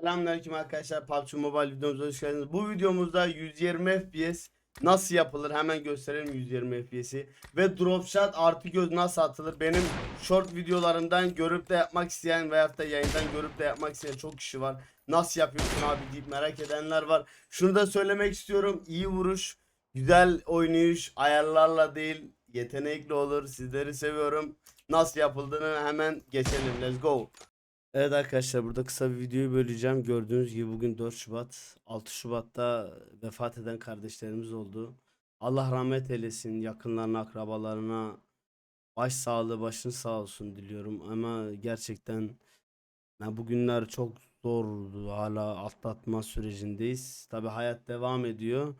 Selamünaleyküm arkadaşlar. PUBG Mobile videomuza hoş geldiniz. Bu videomuzda 120 FPS nasıl yapılır hemen gösterelim 120 FPS'i. Ve drop shot artı göz nasıl atılır? Benim short videolarımdan görüp de yapmak isteyen veyahut da yayından görüp de yapmak isteyen çok kişi var. Nasıl yapıyorsun abi deyip merak edenler var. Şunu da söylemek istiyorum. İyi vuruş, güzel oynayış, ayarlarla değil yetenekli olur. Sizleri seviyorum. Nasıl yapıldığını hemen geçelim. Let's go. Evet arkadaşlar burada kısa bir videoyu böleceğim. Gördüğünüz gibi bugün 4 Şubat. 6 Şubat'ta vefat eden kardeşlerimiz oldu. Allah rahmet eylesin yakınlarına, akrabalarına baş sağlığı, başın sağ olsun diliyorum. Ama gerçekten ya bugünler çok zordu. Hala atlatma sürecindeyiz. Tabi hayat devam ediyor.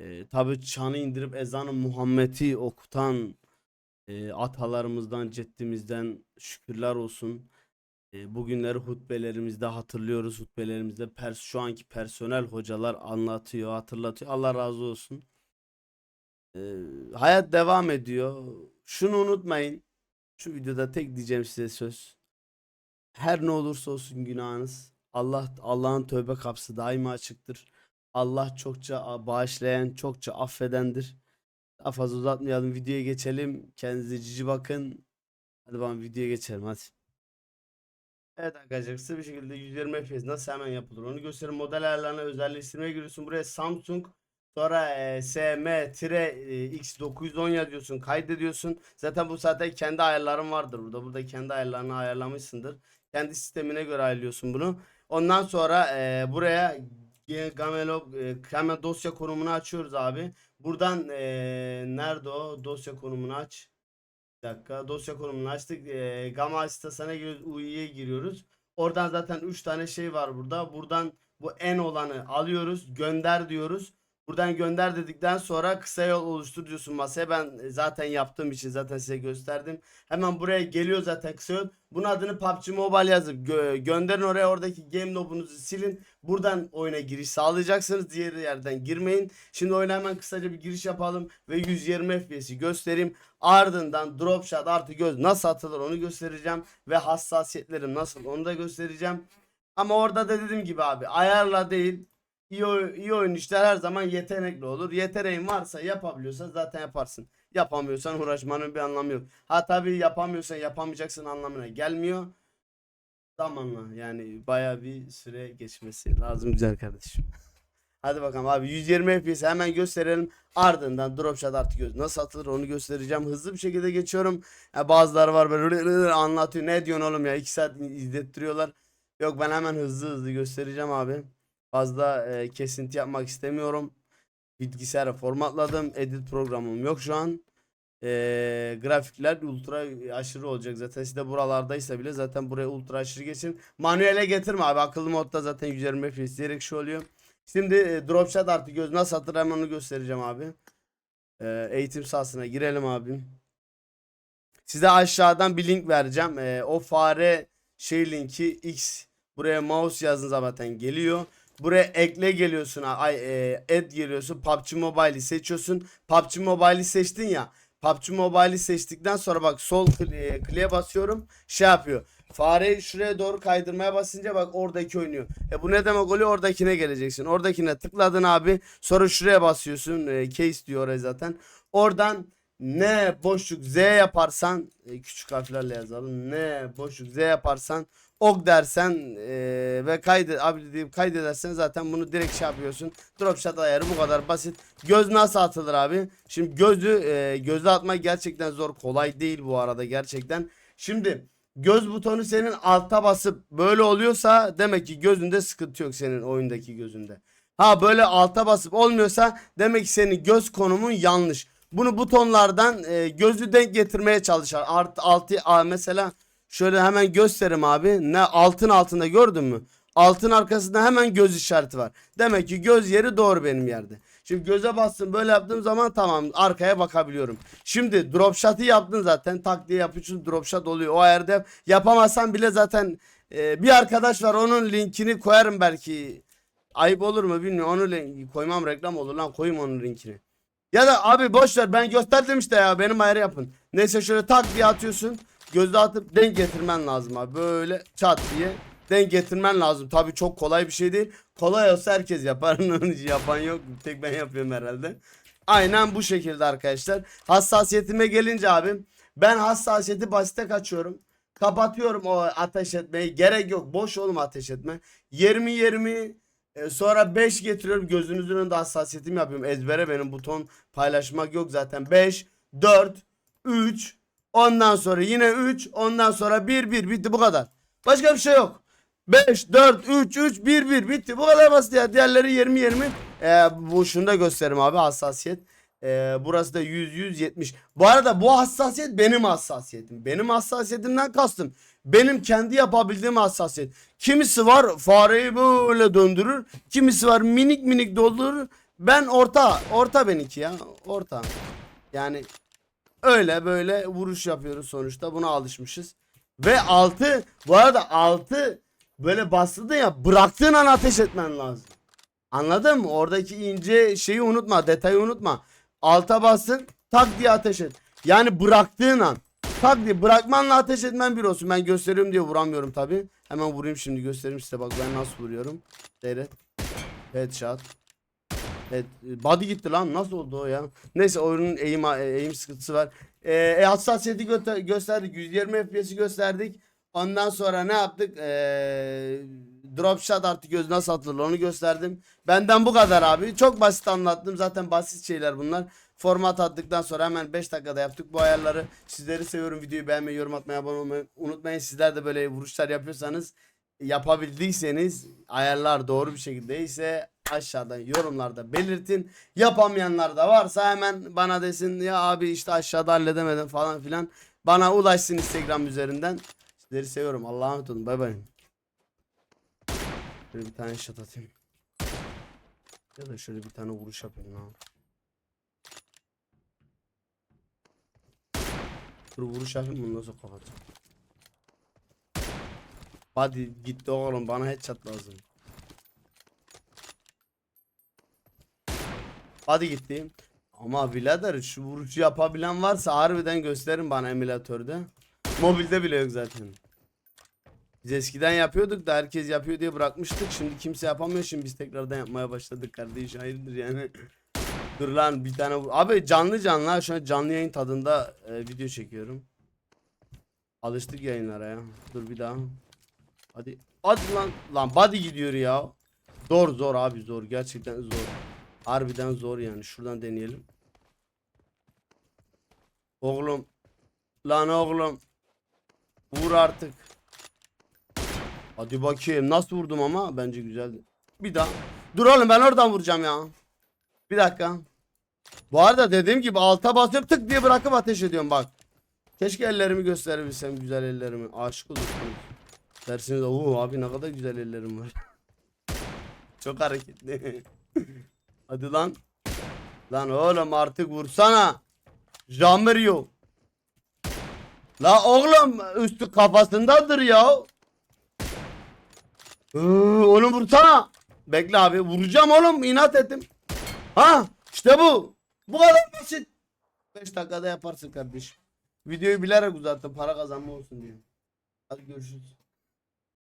Ee, tabi çanı indirip ezanı Muhammed'i okutan e, atalarımızdan, ceddimizden şükürler olsun. Bugünleri hutbelerimizde hatırlıyoruz. Hutbelerimizde pers şu anki personel hocalar anlatıyor, hatırlatıyor. Allah razı olsun. E, hayat devam ediyor. Şunu unutmayın. Şu videoda tek diyeceğim size söz. Her ne olursa olsun günahınız. Allah Allah'ın tövbe kapısı daima açıktır. Allah çokça bağışlayan, çokça affedendir. Daha fazla uzatmayalım. Videoya geçelim. Kendinize cici bakın. Hadi bakalım videoya geçelim hadi. Evet arkadaşlar kısa bir şekilde 120 FPS nasıl hemen yapılır onu göstereyim. Model ayarlarına özelleştirmeye giriyorsun. Buraya Samsung sonra e, SM-X910 yazıyorsun. Kaydediyorsun. Zaten bu zaten kendi ayarların vardır burada. Burada kendi ayarlarını ayarlamışsındır. Kendi sistemine göre ayarlıyorsun bunu. Ondan sonra e, buraya Gamelo e, dosya konumunu açıyoruz abi. Buradan e, nerede o dosya konumunu aç. Bir dakika dosya konumunu açtık. Ee, Gamma asitasına giriyoruz. UI'ye giriyoruz. Oradan zaten 3 tane şey var burada. Buradan bu en olanı alıyoruz. Gönder diyoruz. Buradan gönder dedikten sonra kısa yol oluştur diyorsun masaya. Ben e, zaten yaptığım için zaten size gösterdim. Hemen buraya geliyor zaten kısa yol. Bunun adını PUBG Mobile yazıp gö- gönderin oraya oradaki game lobunuzu silin. Buradan oyuna giriş sağlayacaksınız. Diğer yerden girmeyin. Şimdi oyuna hemen kısaca bir giriş yapalım ve 120 FPS'i göstereyim. Ardından drop shot artı göz nasıl atılır onu göstereceğim ve hassasiyetlerim nasıl onu da göstereceğim. Ama orada da dediğim gibi abi ayarla değil iyi, iyi oyun işler her zaman yetenekli olur. Yeteneğin varsa yapabiliyorsan zaten yaparsın. Yapamıyorsan uğraşmanın bir anlamı yok. Ha tabii yapamıyorsan yapamayacaksın anlamına gelmiyor. Zamanla yani baya bir süre geçmesi lazım güzel kardeşim. Hadi bakalım abi 120 FPS hemen gösterelim. Ardından drop shot artı göz nasıl atılır onu göstereceğim. Hızlı bir şekilde geçiyorum. Ya bazıları var böyle anlatıyor. Ne diyorsun oğlum ya 2 saat izlettiriyorlar. Yok ben hemen hızlı hızlı göstereceğim abi. Fazla e, kesinti yapmak istemiyorum. Bilgisayarı formatladım. Edit programım yok şu an. E, grafikler ultra aşırı olacak zaten sizde buralardaysa bile zaten buraya ultra aşırı geçin. Manuele getirme abi akıllı modda zaten 120 FPS direkt şu oluyor. Şimdi e, drop shot artı göz nasıl atılır hemen onu göstereceğim abi. E, eğitim sahasına girelim abim. Size aşağıdan bir link vereceğim. E, o fare şey linki X buraya mouse yazın zaten geliyor. Buraya ekle geliyorsun. Ay e, add geliyorsun. PUBG Mobile'i seçiyorsun. PUBG Mobile'i seçtin ya. PUBG Mobile'i seçtikten sonra bak sol kli- kliğe basıyorum. Şey yapıyor. Fareyi şuraya doğru kaydırmaya basınca bak oradaki oynuyor. E bu ne demek oluyor? Oradakine geleceksin. Oradakine tıkladın abi. Sonra şuraya basıyorsun. E, case diyor oraya zaten. Oradan ne boşluk Z yaparsan e, küçük harflerle yazalım. Ne boşluk Z yaparsan ok dersen e, ve kaydet abi deyip kaydedersen zaten bunu direkt şey yapıyorsun. Drop shot ayarı bu kadar basit. Göz nasıl atılır abi? Şimdi gözü e, gözü atmak gerçekten zor. Kolay değil bu arada gerçekten. Şimdi göz butonu senin alta basıp böyle oluyorsa demek ki gözünde sıkıntı yok senin oyundaki gözünde. Ha böyle alta basıp olmuyorsa demek ki senin göz konumun yanlış. Bunu butonlardan e, gözü denk getirmeye çalışar. Art, altı, mesela şöyle hemen gösterim abi. Ne altın altında gördün mü? Altın arkasında hemen göz işareti var. Demek ki göz yeri doğru benim yerde. Şimdi göze bastım böyle yaptığım zaman tamam arkaya bakabiliyorum. Şimdi drop shot'ı yaptın zaten tak diye yapıyorsun drop shot oluyor. O ayarda yap. yapamazsan bile zaten e, bir arkadaş var onun linkini koyarım belki. Ayıp olur mu bilmiyorum. Onu koymam reklam olur lan koyayım onun linkini. Ya da abi boş ver ben gösterdim işte ya benim ayarı yapın. Neyse şöyle tak diye atıyorsun. Gözde atıp denk getirmen lazım abi. Böyle çat diye. denk getirmen lazım. Tabii çok kolay bir şey değil. Kolay olsa herkes yapar. Yapan yok. Tek ben yapıyorum herhalde. Aynen bu şekilde arkadaşlar. Hassasiyetime gelince abim ben hassasiyeti basite kaçıyorum. Kapatıyorum o ateş etmeyi. Gerek yok. Boş oğlum ateş etme. 20 20 e, sonra 5 getiriyorum. Gözünüzün önünde hassasiyetimi yapıyorum. Ezbere benim buton paylaşmak yok zaten. 5 4 3 ondan sonra yine 3 ondan sonra 1 1 bitti bu kadar. Başka bir şey yok. 5 4 3 3 1 1 bitti. Bu kadar basit ya. Diğerleri 20 20. Ee, bu şunu da gösteririm abi hassasiyet. Ee, burası da 100 170. Bu arada bu hassasiyet benim hassasiyetim. Benim hassasiyetimden kastım. Benim kendi yapabildiğim hassasiyet. Kimisi var fareyi böyle döndürür. Kimisi var minik minik doldurur. Ben orta. Orta benimki ya. Orta. Yani öyle böyle vuruş yapıyoruz sonuçta. Buna alışmışız. Ve 6 bu arada 6 böyle bastırdın ya bıraktığın an ateş etmen lazım. Anladın mı? Oradaki ince şeyi unutma, detayı unutma. Alta bastın, tak diye ateş et. Yani bıraktığın an. Tak diye bırakmanla ateş etmen bir olsun. Ben gösteriyorum diye vuramıyorum tabi. Hemen vurayım şimdi göstereyim size bak ben nasıl vuruyorum. Seyret. Headshot. Evet, body gitti lan nasıl oldu o ya? Neyse oyunun eğim eğim sıkıntısı var. Ee, e, hassasiyeti gö- gösterdik. 120 FPS'i gösterdik. Ondan sonra ne yaptık? Ee, drop shot artık göz nasıl atılır onu gösterdim. Benden bu kadar abi. Çok basit anlattım. Zaten basit şeyler bunlar. Format attıktan sonra hemen 5 dakikada yaptık bu ayarları. Sizleri seviyorum. Videoyu beğenmeyi, yorum atmayı, abone olmayı unutmayın. Sizler de böyle vuruşlar yapıyorsanız yapabildiyseniz ayarlar doğru bir şekilde ise aşağıdan yorumlarda belirtin. Yapamayanlar da varsa hemen bana desin ya abi işte aşağıda halledemedim falan filan. Bana ulaşsın Instagram üzerinden. Sizleri seviyorum. Allah'a emanet olun. Bay bay. Şöyle bir tane shot atayım. Ya da şöyle bir tane vuruş yapayım lan. Dur vuruş yapayım bundan sonra kapatacağım. Hadi gitti oğlum bana headshot lazım. Hadi gitti. Ama birader şu vuruşu yapabilen varsa harbiden gösterin bana emülatörde. Mobilde bile yok zaten. Biz eskiden yapıyorduk da herkes yapıyor diye bırakmıştık. Şimdi kimse yapamıyor. Şimdi biz tekrardan yapmaya başladık kardeş. Hayırdır yani. Dur lan bir tane. Abi canlı canlı şu an canlı yayın tadında e, video çekiyorum. Alıştık yayınlara ya. Dur bir daha. Hadi. Hadi lan. Lan body gidiyor ya. Zor zor abi zor. Gerçekten zor. Harbiden zor yani. Şuradan deneyelim. Oğlum. Lan oğlum. Vur artık. Hadi bakayım. Nasıl vurdum ama? Bence güzeldi. Bir daha. Dur oğlum ben oradan vuracağım ya. Bir dakika. Bu arada dediğim gibi alta basıp tık diye bırakıp ateş ediyorum bak. Keşke ellerimi gösterebilsem güzel ellerimi. Aşık olursunuz. Dersiniz o abi ne kadar güzel ellerim var. Çok hareketli. Hadi lan. Lan oğlum artık vursana. Jammerio. La oğlum üstü kafasındadır ya. Ee, onu vursana. Bekle abi vuracağım oğlum inat ettim. Ha işte bu. Bu kadar basit. 5 dakikada yaparsın kardeşim. Videoyu bilerek uzattım para kazanma olsun diye. Hadi görüşürüz.